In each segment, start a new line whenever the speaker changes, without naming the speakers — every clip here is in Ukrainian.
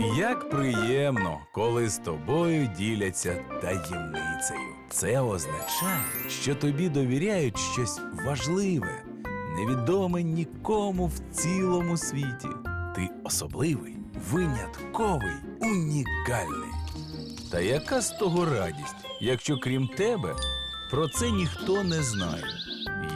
Як приємно, коли з тобою діляться таємницею. Це означає, що тобі довіряють щось важливе, невідоме нікому в цілому світі. Ти особливий, винятковий, унікальний. Та яка з того радість, якщо крім тебе про це ніхто не знає?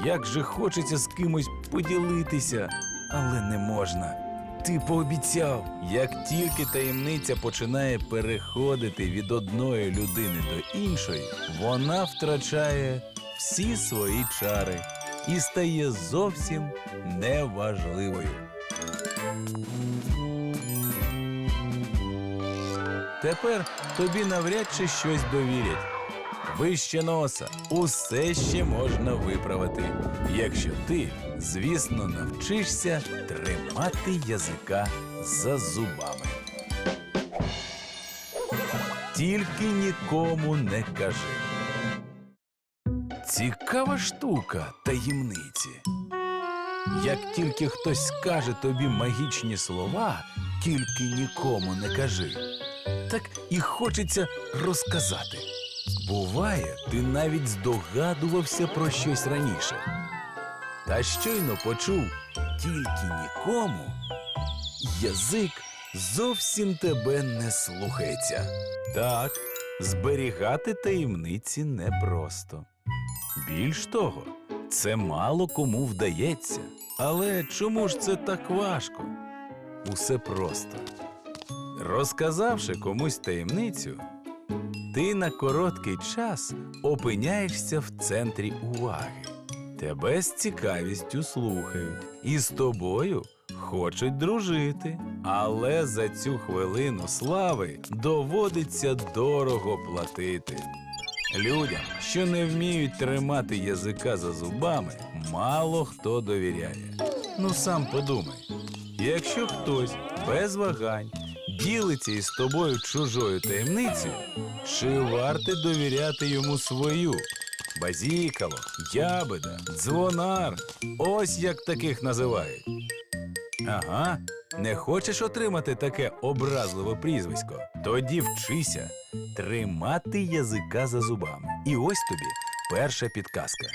Як же хочеться з кимось поділитися, але не можна. Ти пообіцяв, як тільки таємниця починає переходити від одної людини до іншої, вона втрачає всі свої чари і стає зовсім неважливою. Тепер тобі навряд чи щось довірять. Вище носа, усе ще можна виправити, якщо ти, звісно, навчишся тримати язика за зубами. Тільки нікому не кажи. Цікава штука таємниці. Як тільки хтось скаже тобі магічні слова, тільки нікому не кажи, так і хочеться розказати. Буває, ти навіть здогадувався про щось раніше. Та щойно почув тільки нікому, язик зовсім тебе не слухається. Так, зберігати таємниці непросто. Більш того, це мало кому вдається. Але чому ж це так важко? Усе просто. Розказавши комусь таємницю, ти на короткий час опиняєшся в центрі уваги. Тебе з цікавістю слухають і з тобою хочуть дружити. Але за цю хвилину слави доводиться дорого платити. Людям, що не вміють тримати язика за зубами, мало хто довіряє. Ну сам подумай, якщо хтось без вагань ділиться із тобою чужою таємницею, чи варте довіряти йому свою? Базікало, ябеда, дзвонар. Ось як таких називають. Ага, не хочеш отримати таке образливе прізвисько? Тоді вчися тримати язика за зубами. І ось тобі перша підказка.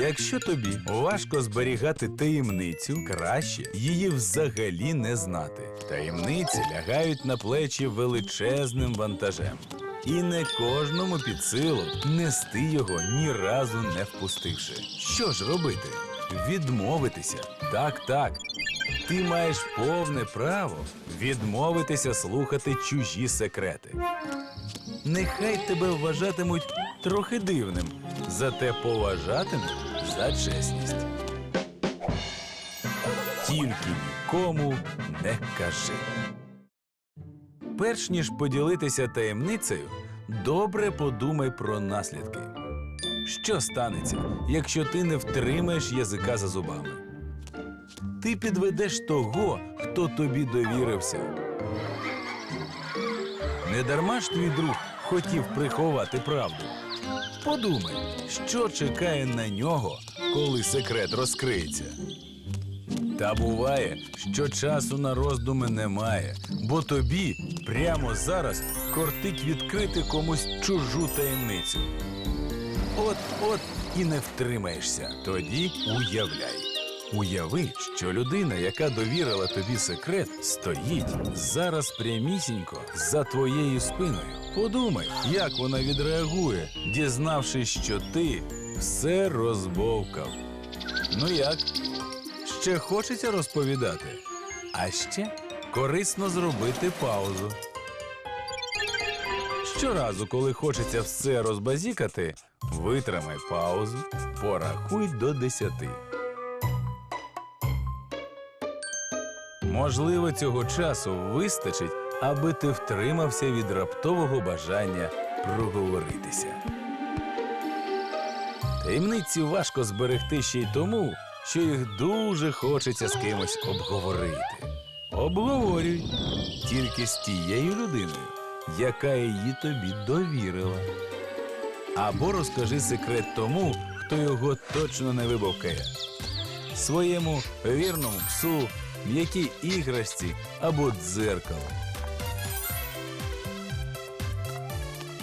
Якщо тобі важко зберігати таємницю, краще її взагалі не знати. Таємниці лягають на плечі величезним вантажем. І не кожному під силу нести його ні разу не впустивши. Що ж робити? Відмовитися. Так, так. Ти маєш повне право відмовитися слухати чужі секрети. Нехай тебе вважатимуть трохи дивним, зате поважатимуть за чесність. Тільки нікому не кажи. Перш ніж поділитися таємницею, добре подумай про наслідки. Що станеться, якщо ти не втримаєш язика за зубами? Ти підведеш того, хто тобі довірився. Недарма ж твій друг хотів приховати правду. Подумай, що чекає на нього, коли секрет розкриється. Та буває, що часу на роздуми немає, бо тобі прямо зараз кортить відкрити комусь чужу таємницю. От от і не втримаєшся. Тоді уявляй. Уяви, що людина, яка довірила тобі секрет, стоїть зараз прямісінько за твоєю спиною. Подумай, як вона відреагує, дізнавшись, що ти все розбовкав. Ну як? Ще хочеться розповідати? А ще корисно зробити паузу. Щоразу, коли хочеться все розбазікати, витримай паузу, порахуй до десяти. Можливо, цього часу вистачить, аби ти втримався від раптового бажання проговоритися. Таємниці важко зберегти ще й тому, що їх дуже хочеться з кимось обговорити. Обговорюй тільки з тією людиною, яка її тобі довірила. Або розкажи секрет тому, хто його точно не вибовкає. Своєму вірному псу, м'якій іграшці або дзеркало.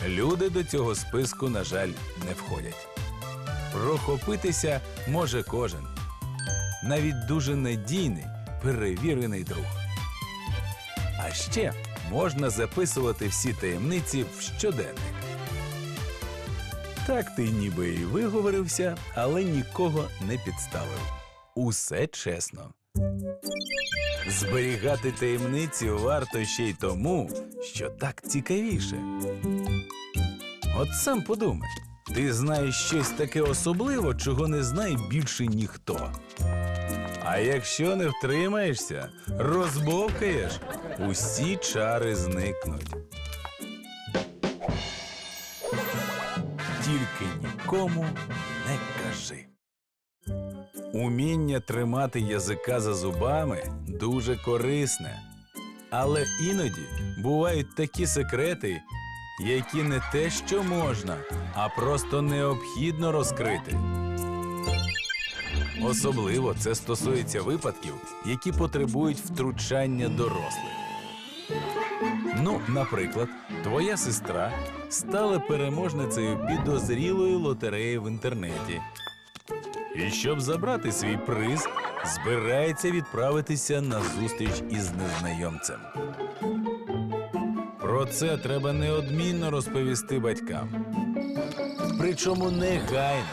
Люди до цього списку, на жаль, не входять. Прохопитися може кожен, навіть дуже надійний, перевірений друг. А ще можна записувати всі таємниці в щоденник. Так ти ніби і виговорився, але нікого не підставив. Усе чесно. Зберігати таємниці варто ще й тому, що так цікавіше. От сам подумай, ти знаєш щось таке особливе, чого не знає більше ніхто. А якщо не втримаєшся, розбовкаєш, усі чари зникнуть. Тільки нікому не кажи. Уміння тримати язика за зубами дуже корисне. Але іноді бувають такі секрети, які не те, що можна, а просто необхідно розкрити. Особливо це стосується випадків, які потребують втручання дорослих. Ну, наприклад, твоя сестра стала переможницею підозрілої лотереї в інтернеті. І щоб забрати свій приз, збирається відправитися на зустріч із незнайомцем. Про це треба неодмінно розповісти батькам. Причому негайно.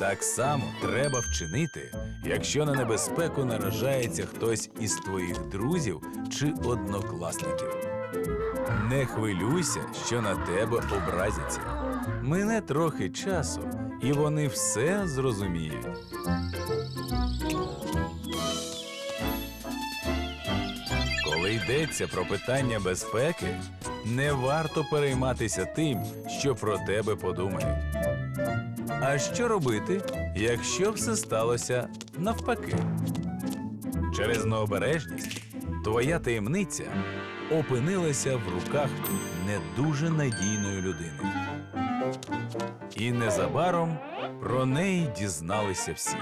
Так само треба вчинити, якщо на небезпеку наражається хтось із твоїх друзів чи однокласників. Не хвилюйся, що на тебе образяться. Мине трохи часу, і вони все зрозуміють. Коли йдеться про питання безпеки, не варто перейматися тим, що про тебе подумають. А що робити, якщо все сталося навпаки? Через необережність твоя таємниця опинилася в руках не дуже надійної людини. І незабаром про неї дізналися всі.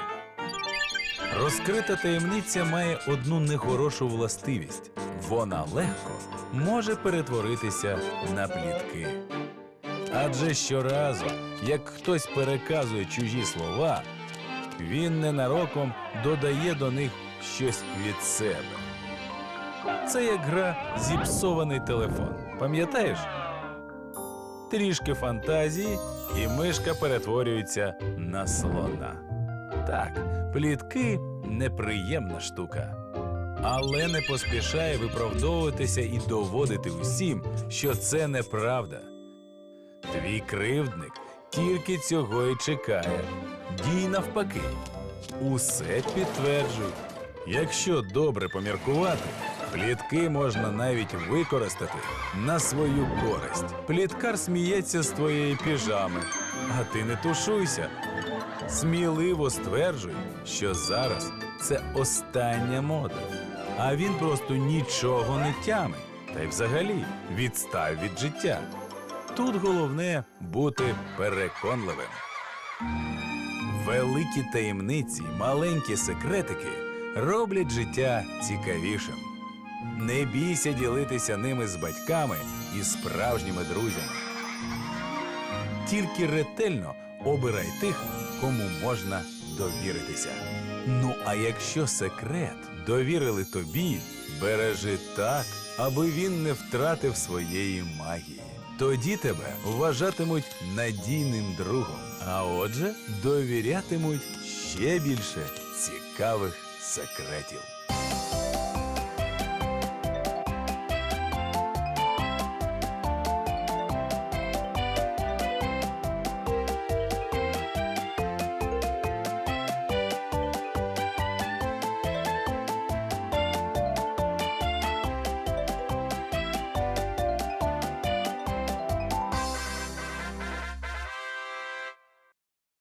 Розкрита таємниця має одну нехорошу властивість вона легко може перетворитися на плітки. Адже щоразу, як хтось переказує чужі слова, він ненароком додає до них щось від себе. Це як гра зіпсований телефон. Пам'ятаєш? Трішки фантазії, і мишка перетворюється на слона. Так, плітки неприємна штука. Але не поспішає виправдовуватися і доводити усім, що це неправда. Твій кривдник тільки цього і чекає. Дій навпаки. Усе підтверджуй. Якщо добре поміркувати, плітки можна навіть використати на свою користь. Пліткар сміється з твоєї піжами, а ти не тушуйся. Сміливо стверджуй, що зараз це остання мода. А він просто нічого не тяме, та й взагалі відстав від життя. Тут головне бути переконливим. Великі таємниці, маленькі секретики роблять життя цікавішим. Не бійся ділитися ними з батьками і справжніми друзями. Тільки ретельно обирай тих, кому можна довіритися. Ну а якщо секрет довірили тобі, бережи так, аби він не втратив своєї магії. Тоді тебе вважатимуть надійним другом, а отже, довірятимуть ще більше цікавих секретів.